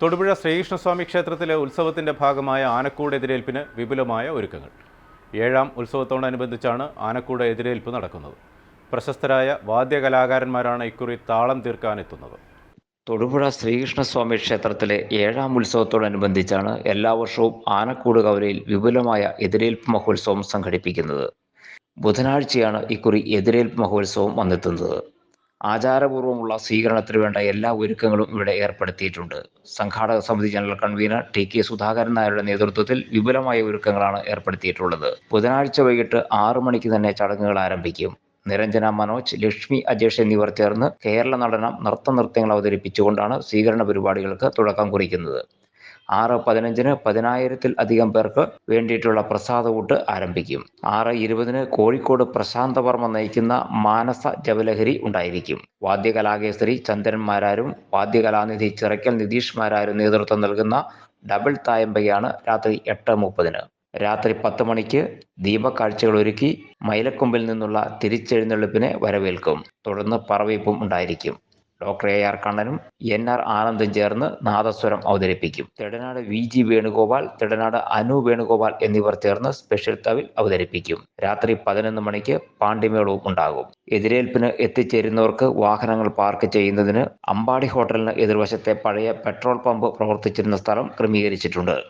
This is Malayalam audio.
തൊടുപുഴ ശ്രീകൃഷ്ണസ്വാമി ക്ഷേത്രത്തിലെ ഉത്സവത്തിന്റെ ഭാഗമായ ആനക്കൂട് എതിരേൽപ്പിന് വിപുലമായ ഒരുക്കങ്ങൾ. ഏഴാം ഉത്സവത്തോടനുബന്ധിച്ചാണ് ആനക്കൂട് എതിരേൽപ്പ് നടക്കുന്നത്. പ്രശസ്തരായ വാദ്യകലാകാരന്മാരാണ് ഇക്കുറി താളം തീർക്കാനെത്തുന്നത്. തൊടുപുഴ ശ്രീകൃഷ്ണസ്വാമി ക്ഷേത്രത്തിലെ ഏഴാം ഉത്സവത്തോടനുബന്ധിച്ചാണ് എല്ലാ വർഷവും ആനക്കൂട് കവലയിൽ വിപുലമായ എതിരേൽപ്പ് മഹോത്സവം സംഘടിപ്പിക്കുന്നത്. ബുധനാഴ്ചയാണ് ഇക്കുറി എതിരേൽപ്പ് മഹോത്സവം വന്നെത്തുന്നത്. ആചാരപൂർവമുള്ള സ്വീകരണത്തിന് വേണ്ട എല്ലാ ഒരുക്കങ്ങളും ഇവിടെ ഏർപ്പെടുത്തിയിട്ടുണ്ട്. സംഘാടക സമിതി general convener T K Sudhakaran നായരുടെ നേതൃത്വത്തിൽ വിപുലമായ ഒരുക്കങ്ങളാണ് ഏർപ്പെടുത്തിയിട്ടുള്ളത്. ബുധനാഴ്ച വൈകിട്ട് ആറു മണിക്ക് തന്നെ ചടങ്ങുകൾ ആരംഭിക്കും. നിരഞ്ജന മനോജ് ലക്ഷ്മി അജേഷ് എന്നിവർ ചേർന്ന് കേരള നടനം നൃത്തനൃത്യങ്ങൾ അവതരിപ്പിച്ചുകൊണ്ടാണ് സ്വീകരണ പരിപാടികൾക്ക് തുടക്കം കുറിക്കുന്നത്. ആറ് പതിനഞ്ചിന് പതിനായിരത്തിൽ അധികം പേർക്ക് വേണ്ടിയിട്ടുള്ള പ്രസാദകൂട്ട് ആരംഭിക്കും. ആറ് ഇരുപതിന് കോഴിക്കോട് പ്രശാന്ത വർമ്മ നയിക്കുന്ന മാനസ ജവലഹരി ഉണ്ടായിരിക്കും. വാദ്യകലാകേസരി ചന്ദ്രന്മാരാരും വാദ്യകലാനിധി ചിറയ്ക്കൽ നിതീഷ് മാരാരും നേതൃത്വം നൽകുന്ന ഡബിൾ തായമ്പയാണ് രാത്രി എട്ട് മുപ്പതിന്. രാത്രി പത്ത് മണിക്ക് ദീപക്കാഴ്ചകൾ ഒരുക്കി മൈലക്കൊമ്പിൽ നിന്നുള്ള തിരിച്ചെഴുന്നള്ളിപ്പിനെ വരവേൽക്കും. തുടർന്ന് പറവയ്പും ഉണ്ടായിരിക്കും. ഡോക്ടർ എ ആർ കണ്ണനും എൻ ആർ ആനന്ദും ചേർന്ന് നാദസ്വരം അവതരിപ്പിക്കും. തെടനാട് വി ജി വേണുഗോപാൽ തെടനാട് അനു വേണുഗോപാൽ എന്നിവർ ചേർന്ന് സ്പെഷ്യൽ തവിൽ അവതരിപ്പിക്കും. രാത്രി പതിനൊന്ന് മണിക്ക് പാണ്ഡിമേളവും ഉണ്ടാകും. എതിരേൽപ്പിന് എത്തിച്ചേരുന്നവർക്ക് വാഹനങ്ങൾ പാർക്ക് ചെയ്യുന്നതിന് അമ്പാടി ഹോട്ടലിന് എതിർവശത്തെ പഴയ പെട്രോൾ പമ്പ് പ്രവർത്തിച്ചിരുന്ന സ്ഥലം ക്രമീകരിച്ചിട്ടുണ്ട്.